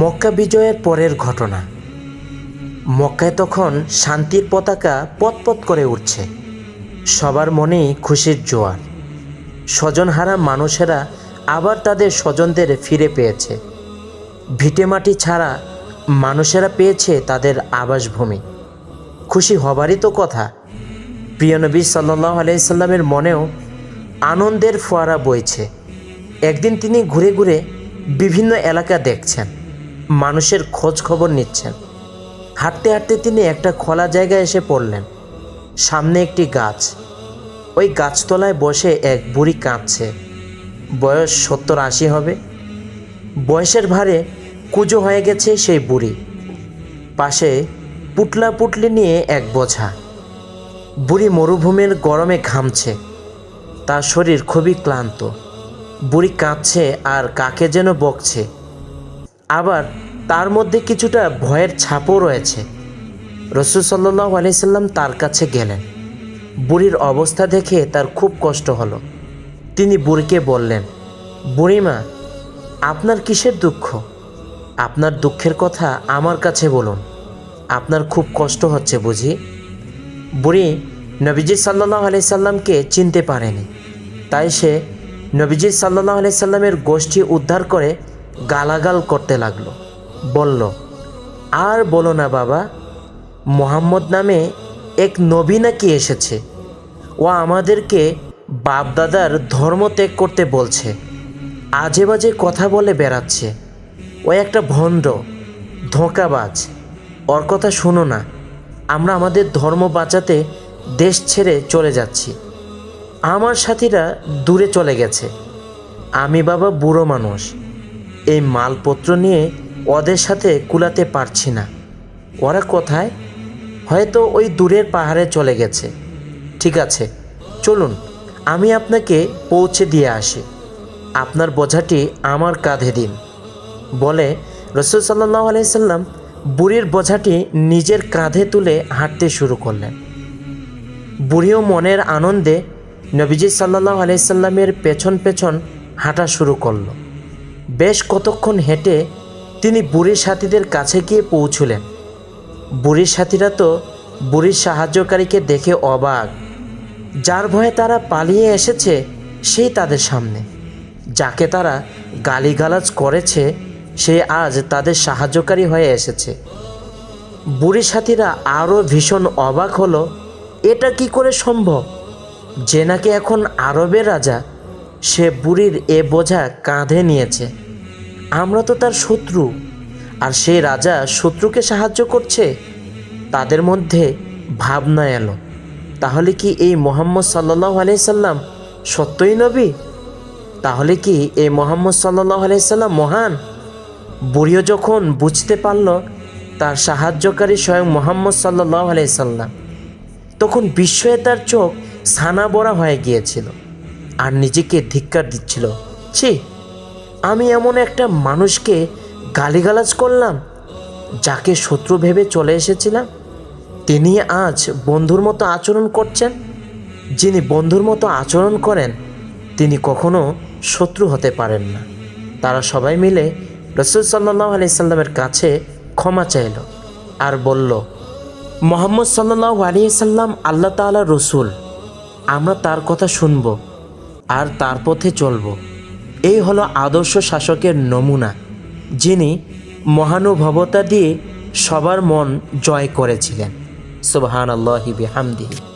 মক্কা বিজয়ের পরের ঘটনা। মক্কায় তখন শান্তির পতাকা পতপত করে উঠছে সবার মনেই খুশির জোয়ার। স্বজনহারা মানুষেরা আবার তাদের স্বজনদের ফিরে পেয়েছে। ভিটেমাটি ছাড়া মানুষেরা পেয়েছে তাদের আবাসভূমি। খুশি হবারই তো কথা। প্রিয় নবী সাল্লাহ আলাইসাল্লামের মনেও আনন্দের ফোয়ারা বইছে। একদিন তিনি ঘুরে ঘুরে বিভিন্ন এলাকা দেখছেন। মানুষের খোঁজ খবর নিচ্ছেন। হাঁটতে হাঁটতে তিনি একটা খোলা জায়গায় এসে পড়লেন। সামনে একটি গাছ। ওই গাছতলায় বসে এক বুড়ি কাঁদছে। বয়স সত্তর আশি হবে। বয়সের ভারে কুজো হয়ে গেছে সেই বুড়ি। পাশে পুটলা পুটলি নিয়ে এক বোঝা। বুড়ি মরুভূমির গরমে ঘামছে। তার শরীর খুবই ক্লান্ত। বুড়ি কাঁদছে আর কাকে যেন বকছে। আবার তার মধ্যে কিছুটা ভয়ের ছাপও রয়েছে। রসুল সাল্লাহ আলাইসাল্লাম তার কাছে গেলেন। বুড়ির অবস্থা দেখে তার খুব কষ্ট হলো। তিনি বুড়িকে বললেন, বুড়িমা, আপনার কিসের দুঃখ? আপনার দুঃখের কথা আমার কাছে বলুন। আপনার খুব কষ্ট হচ্ছে বুঝি? বুড়ি নবীজি সাল্লাহ আলি সাল্লামকে চিনতে পারেনি। তাই সে নবীজি সাল্লাহ আলি সাল্লামের গোষ্ঠী উদ্ধার করে গালাগাল করতে লাগল। বলল, আর বলো না বাবা, মোহাম্মদ নামে এক নবী নাকি এসেছে। ও আমাদেরকে বাপদাদার ধর্ম ত্যাগ করতে বলছে। আজে বাজে কথা বলে বেড়াচ্ছে। ও একটা ভণ্ড, ধোঁকাবাজ। ওর কথা শোনো না, আমরা আমাদের ধর্ম বাঁচাতে দেশ ছেড়ে চলে যাচ্ছি। আমার সাথীরা দূরে চলে গেছে। আমি বাবা বুড়ো মানুষ। এই মালপত্র নিয়ে ওদের সাথে কুলাতে পারছি না। ওরা কোথায়? হয়তো ওই দূরের পাহাড়ে চলে গেছে। ঠিক আছে, চলুন, আমি আপনাকে পৌঁছে দিয়ে আসি। আপনার বোঝাটি আমার কাঁধে দিন। বলে রসুল সাল্লাহ আলাইসাল্লাম বুড়ির বোঝাটি নিজের কাঁধে তুলে হাঁটতে শুরু করলেন। বুড়িও মনের আনন্দে নবীজি সাল্লাহ আলাইসাল্লামের পেছন পেছন হাঁটা শুরু করল। বেশ কতক্ষণ হেঁটে তিনি বুড়ির সাথীদের কাছে গিয়ে পৌঁছলেন। বুড়ির সাথীরা তো বুড়ির সাহায্যকারীকে দেখে অবাক। যার ভয়ে তারা পালিয়ে এসেছে সেই তাদের সামনে। যাকে তারা গালিগালাজ করেছে, সে আজ তাদের সাহায্যকারী হয়ে এসেছে। বুড়ি সাথীরা আরও ভীষণ অবাক হলো, এটা কি করে সম্ভব? যে নাকি এখন আরবের রাজা সে বুড়ির এ বোঝা কাঁধে নিয়েছে। আমরা তো তার শত্রু, আর সে রাজা শত্রুকে সাহায্য করছে? তাদের মধ্যে ভাবনা এলো, তাহলে কি এই মোহাম্মদ সাল্লাহ আলাইসাল্লাম সত্যই নবী? তাহলে কি এই মোহাম্মদ সাল্লাহ আলাইসাল্লাম মহান? বুড়িও যখন বুঝতে পারল তার সাহায্যকারী স্বয়ং মোহাম্মদ সাল্লাহ আলাইসাল্লাম তখন বিস্ময়ে তার চোখ ছানা বড়া হয়ে গিয়েছিল। আর নিজেকে ধিক্কার দিচ্ছিল। ছি, আমি এমন একটা মানুষকে গালিগালাজ করলাম, যাকে শত্রু ভেবে চলে এসেছিলাম। তিনি আজ বন্ধুর মতো আচরণ করছেন। যিনি বন্ধুর মতো আচরণ করেন, তিনি কখনো শত্রু হতে পারেন না। তারা সবাই মিলে রসুল সাল্লাহ আলি সাল্লামের কাছে ক্ষমা চাইল আর বলল, মোহাম্মদ সাল্লাহ আলী সাল্লাম আল্লাহ তালা রসুল, আমরা তার কথা শুনব। আর তার পথে চলব। এই হলো আদর্শ শাসকের নমুনা, যিনি মহানুভবতা দিয়ে সবার মন জয় করেছিলেন। সুবহান আল্লাহি বিহামদিহি।